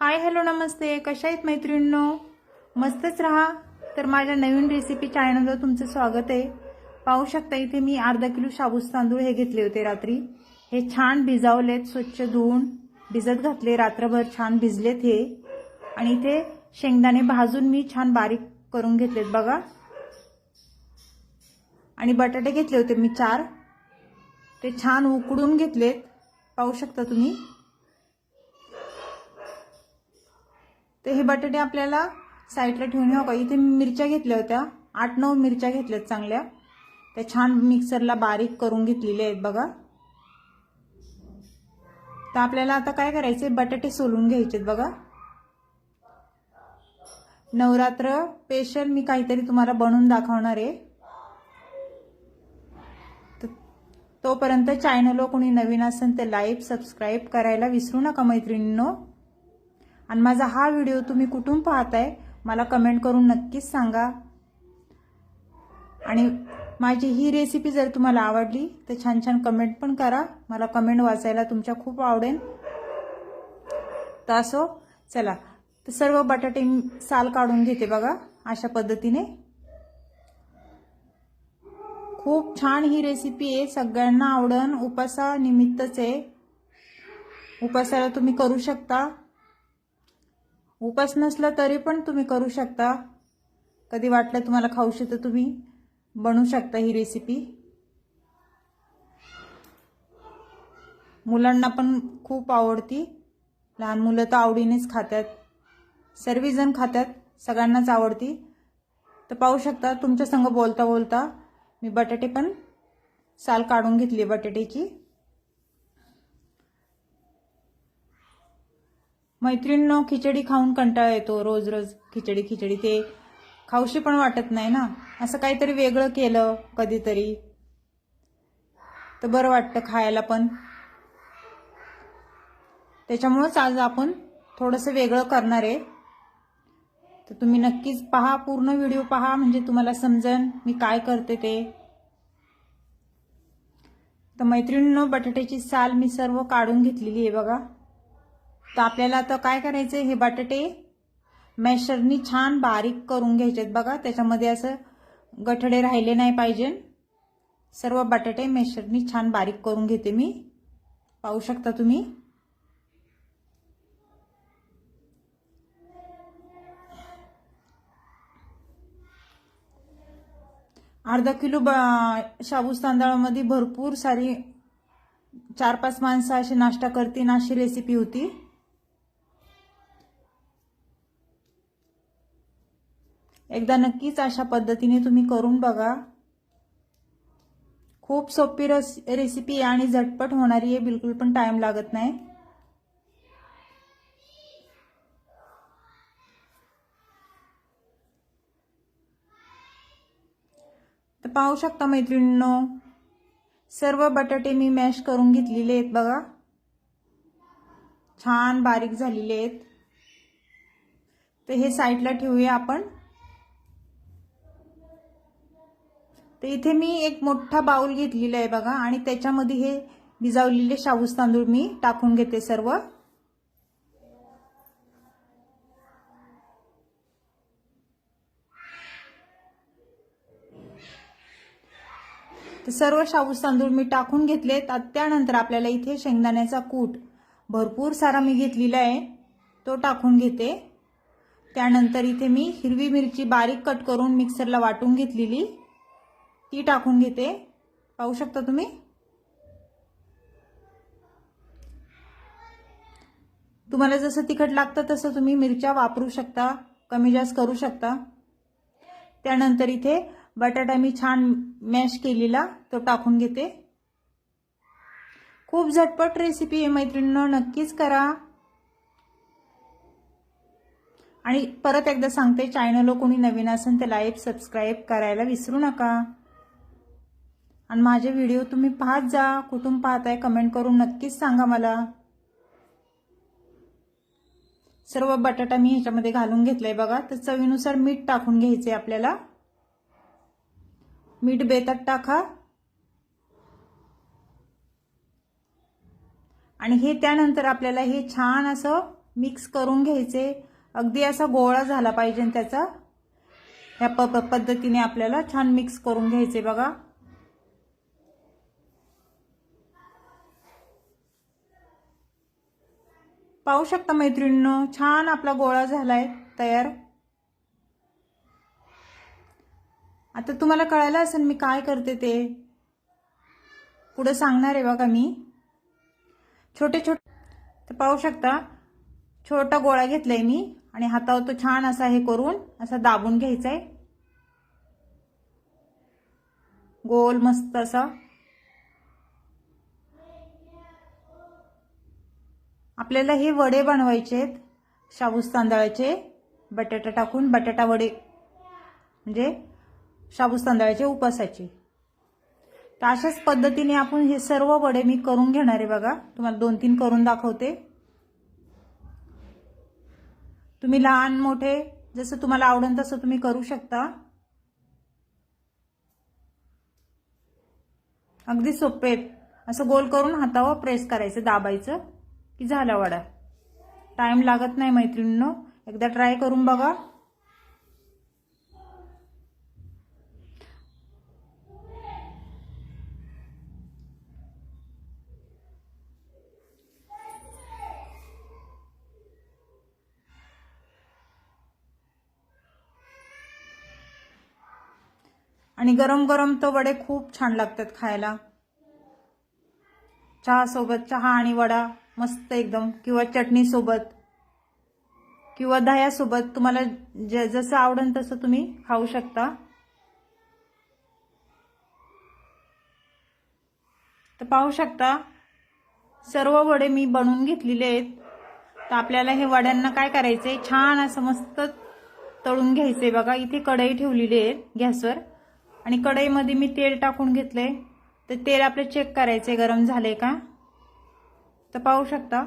Hi hello नमस्ते. कशा आहेत मैत्रिणींनो? मस्तच राहा. तर माझ्या नवीन रेसिपी चॅनलवर तुमचं स्वागत आहे. पाहू शकता इथे मी अर्धा किलो शाबूस तांदूळ हे घेतले होते रात्री. हे छान भिजावलेत स्वच्छ धुवून भिजत घातले. रात्रभर छान भिजलेत हे. आणि इथे शेंगदाणे भाजून मी छान बारीक करून घेतलेत बघा. आणि बटाटे घेतले होते मी चार. ते छान उकडून घेतलेत. पाहू शकता तुम्ही. तर हे बटाटे आपल्याला साईडला ठेवून हो का इथे मिरच्या घेतल्या होत्या. आठ नऊ मिरच्या घेतल्यात चांगल्या. त्या छान मिक्सरला बारीक करून घेतलेल्या आहेत बघा. तर आपल्याला आता काय करायचे बटाटे सोलून घ्यायचे बघा. नवरात्र स्पेशल मी काहीतरी तुम्हाला बनवून दाखवणार आहे. तोपर्यंत चॅनलवर कोणी नवीन असेल तर लाईक सबस्क्राईब करायला विसरू नका मैत्रिणींनो. आणि माझा हा व्हिडिओ तुम्ही कुठून पाहताय मला कमेंट करून नक्कीच सांगा. आणि माझी ही रेसिपी जर तुम्हाला आवडली तर छान छान कमेंट पण करा. मला कमेंट वाचायला तुमच्या खूप आवडेल. तर असो चला. तर सर्व बटाटे साल काढून घेते बघा अशा पद्धतीने. खूप छान ही रेसिपी आहे. सगळ्यांना आवडन. उपासा निमित्तच आहे. उपासाला तुम्ही करू शकता. उपास नसला तरी पण तुम्ही करू शकता. कधी वाटलं तुम्हाला खाऊशी तर तुम्ही बनवू शकता ही रेसिपी मुलांना पण खूप आवडती. लहान मुलं तर आवडीनेच खातात सर्वजण खातात सगळ्यांनाच आवडती. तर पाहू शकता तुमच्या संग बोलता बोलता मी बटाटे पण साल काढून घेतली बटाट्याची. मैत्रिणींनो खिचडी खाऊन कंटाळा येतो रोज रोज खिचडी खिचडी. ते खाऊशी पण वाटत नाही ना? असं काहीतरी वेगळं केलं कधीतरी. तर बरं वाटतं खायला पण. त्याच्यामुळंच आज आपण थोडंसं वेगळं करणार आहे. तर तुम्ही नक्कीच पहा पूर्ण व्हिडिओ पहा म्हणजे तुम्हाला समजन मी काय करते ते. तर मैत्रिणीनं बटाट्याची साल मी सर्व काढून घेतलेली आहे बघा. तर आपल्याला आता काय करायचं हे बटाटे मॅशरनी छान बारीक करून घ्यायचेत बघा. त्याच्यामध्ये असं गठडे राहिले नाही पाहिजे. सर्व बटाटे मॅशरनी छान बारीक करून घेते मी. पाहू शकता तुम्ही? अर्धा किलो ब शाबूस तांदळामध्ये भरपूर सारी चार पाच माणसं अशी नाश्ता करतील अशी रेसिपी होती. एकदा नक्कीच अशा पद्धतीने तुम्ही करून बघा. खूप सोपी रस रेसिपी आहे आणि झटपट होणारी आहे बिलकुल पण टाइम लागत नाही. तर पाहू शकता मैत्रिणींनो सर्व बटाटे मी मॅश करून घेतलेले आहेत बघा. छान बारीक झालेले आहेत. तर हे साईडला ठेवूया आपण. तर इथे मी एक मोठा बाउल घेतलेला आहे बघा आणि त्याच्यामध्ये हे भिजावलेले शाबूस तांदूळ मी टाकून घेते सर्व. तर सर्व शाबूस तांदूळ मी टाकून घेतले त्यानंतर आपल्याला इथे शेंगदाण्याचा कूट भरपूर सारा मी घेतलेला आहे तो टाकून घेते. त्यानंतर इथे मी हिरवी मिरची बारीक कट करून मिक्सरला वाटून घेतलेली. ती टाकून घेते. पाहू शकता तुम्ही? तुम्हाला जसं तिखट लागतं तसं तुम्ही मिरच्या वापरू शकता कमी जास्त करू शकता. त्यानंतर इथे बटाटा मी छान मॅश केलेला तो टाकून घेते. खूप झटपट रेसिपी आहे मैत्रिणींनो नक्कीच करा. आणि परत एकदा सांगते चॅनलवर कोणी नवीन असेल तर लाईक सबस्क्राईब करायला विसरू नका. आणि माझे व्हिडिओ तुम्ही पाहत जा. कुठून पाहताय कमेंट करून नक्कीच सांगा मला. सर्व बटाटा मी ह्याच्यामध्ये घालून घेतलाय बघा. तर चवीनुसार मीठ टाकून घ्यायचे आपल्याला. मीठ बेतात टाका. आणि हे त्यानंतर आपल्याला हे छान असं मिक्स करून घ्यायचे अगदी असा गोळा झाला पाहिजे त्याचा. ह्या प प- पद्धतीने आपल्याला छान मिक्स करून घ्यायचे बघा. पाहू शकता मैत्रिणीनं छान आपला गोळा झालाय तयार. आता तुम्हाला कळायला असेल मी काय करते ते. पुढं सांगणार आहे बघा मी. छोटे छोटे तर पाहू शकता छोटा गोळा घेतलाय मी आणि हातावर तो छान असा हे करून असा दाबून घ्यायचा आहे गोल मस्त असा. आपल्याला हे वडे बनवायचे आहेत. शाबूस तांदळाचे बटाटा टाकून बटाटा वडे म्हणजे शाबूस तांदळाचे उपासाचे तर अशाच पद्धतीने आपण हे सर्व वडे मी करून घेणार आहे बघा. तुम्हाला दोन तीन करून दाखवते. तुम्ही लहान मोठे जसं तुम्हाला आवडेल तसं तुम्ही करू शकता. अगदी सोपे असं गोल करून हातावर प्रेस करायचं दाबायचं. की झाला वडा? टाइम लागत नाही मैत्रिणींनो. एकदा ट्राय करून बघा. आणि गरम गरम तो वडे खूप छान लागतात खायला. चहा सोबत चहा आणि वडा. मस्त एकदम. किंवा चटणीसोबत किंवा दह्यासोबत तुम्हाला ज जसं आवडेल तसं तुम्ही खाऊ शकता. तर पाहू शकता सर्व वडे मी बनवून घेतलेले आहेत. तर आपल्याला हे वड्यांना काय करायचंय? छान असं मस्त तळून घ्यायचंय बघा. इथे कढई ठेवलेली आहे गॅसवर. आणि कढईमध्ये मी तेल टाकून घेतलंय. तर तेल आपलं चेक करायचंय. गरम झालंय का? तर पाहू शकता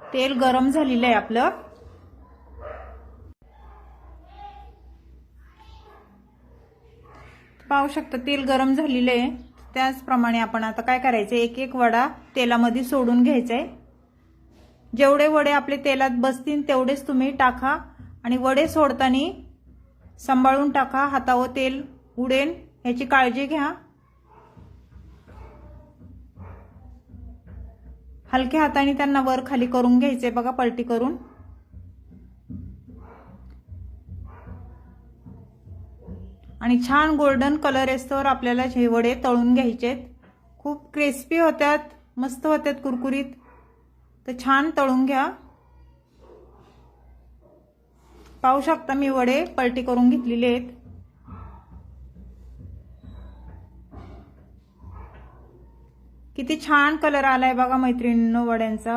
तेल गरम झालेलं आहे आपलं. पाहू शकता तेल गरम झालेलं आहे. त्याचप्रमाणे आपण आता काय करायचं एक एक वडा तेलामध्ये सोडून घ्यायचा आहे जेवढे वडे आपले तेलात बसतील तेवढेच तुम्ही टाका आणि वडे सोडताना सांभाळून टाका. हातावर तेल उडेल ह्याची काळजी घ्या. हलक्या हाताने त्यांना वर खाली करून घ्यायचे. बघा पलटी करून. आणि छान गोल्डन कलर येस्तोवर आपल्याला हे वडे तळून घ्यायचे खूप क्रिस्पी होत्यात मस्त होत्यात कुरकुरीत. तर छान तळून घ्या. पाहू शकता मी वडे पलटी करून घेतलेले आहेत. किती छान कलर आलाय बघा मैत्रिणींनो वड्यांचा.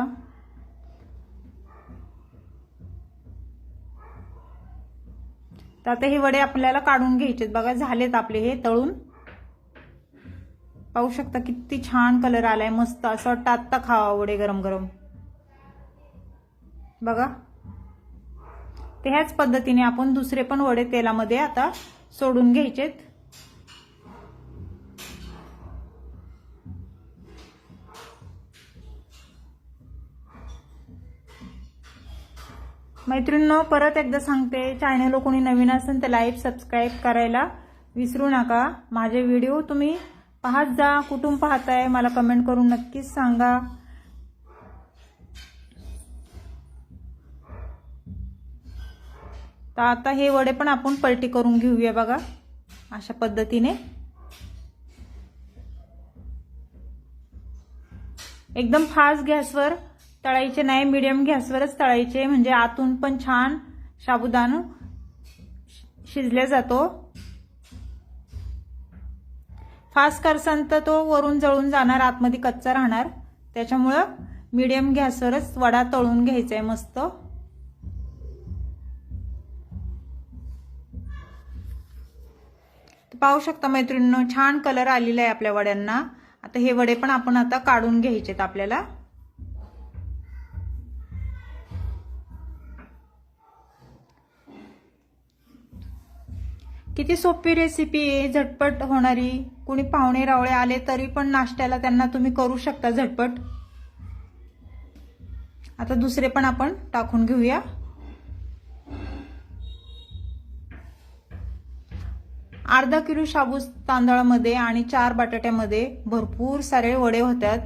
तर आता हे वडे आपल्याला काढून घ्यायचे बघा झालेत आपले हे तळून. पाहू शकता किती छान कलर आलाय. मस्त असं वाटतं आत्ता खावा वडे गरम गरम. बघा. ते ह्याच पद्धतीने आपण दुसरे पण वडे तेलामध्ये आता सोडून घ्यायचेत. मैत्रिणींनो परत एकदा सांगते चॅनल कोणी नवीन असेल तर लाईक सबस्क्राईब करायला विसरू नका. माझे व्हिडिओ तुम्ही पाहत जा कुठून पाहताय मला कमेंट करून नक्कीच सांगा. तर आता हे वडे पण आपण पलटी करून घेऊया बघा अशा पद्धतीने. एकदम फास्ट गॅसवर तळायचे नाही मिडियम गॅसवरच तळायचे म्हणजे आतून पण छान साबुदाणा शिजल्या जातो. फास्ट करसान तर तो वरून जळून जाणार आतमध्ये कच्चा राहणार. त्याच्यामुळं मिडियम गॅसवरच वडा तळून घ्यायचा आहे मस्त. पाहू शकता मैत्रिणींनो छान कलर आलेला आहे आपल्या वड्यांना. आता हे वडे पण आपण आता काढून घ्यायचेत आपल्याला. किती सोपी रेसिपी आहे झटपट होणारी. कुणी पाहुणे रावळे आले तरी पण नाश्त्याला त्यांना तुम्ही करू शकता झटपट. आता दुसरे पण आपण टाकून घेऊया. अर्धा किलो शाबूस तांदळामध्ये आणि चार बटाट्यामध्ये भरपूर सारे वडे होतात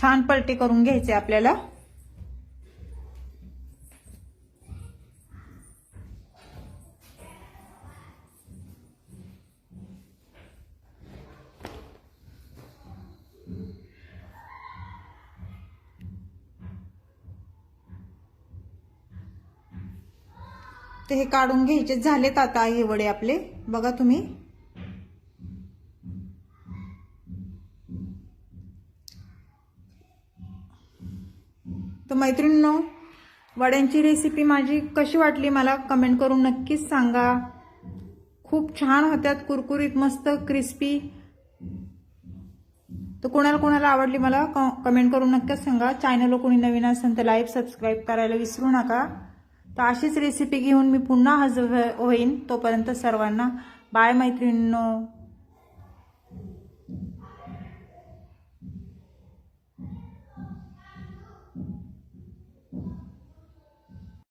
छान पलटी करून घ्यायचे आपल्याला. ते हे काढून घ्यायचे. झालेत आता हे वडे आपले. बघा तुम्ही. मैत्रिणींनो वड्यांची रेसिपी माझी कशी वाटली मला कमेंट करून नक्कीच सांगा. खूप छान होत्यात कुरकुरीत मस्त क्रिस्पी तर कोणाला कोणाला आवडली मला कमेंट करून नक्कीच सांगा. चॅनलवर कोणी नवीन असेल तर लाईक सबस्क्राईब करायला विसरू नका. तर अशीच रेसिपी घेऊन मी पुन्हा हजर हो-, होईन तोपर्यंत सर्वांना. बाय मैत्रिणींनो.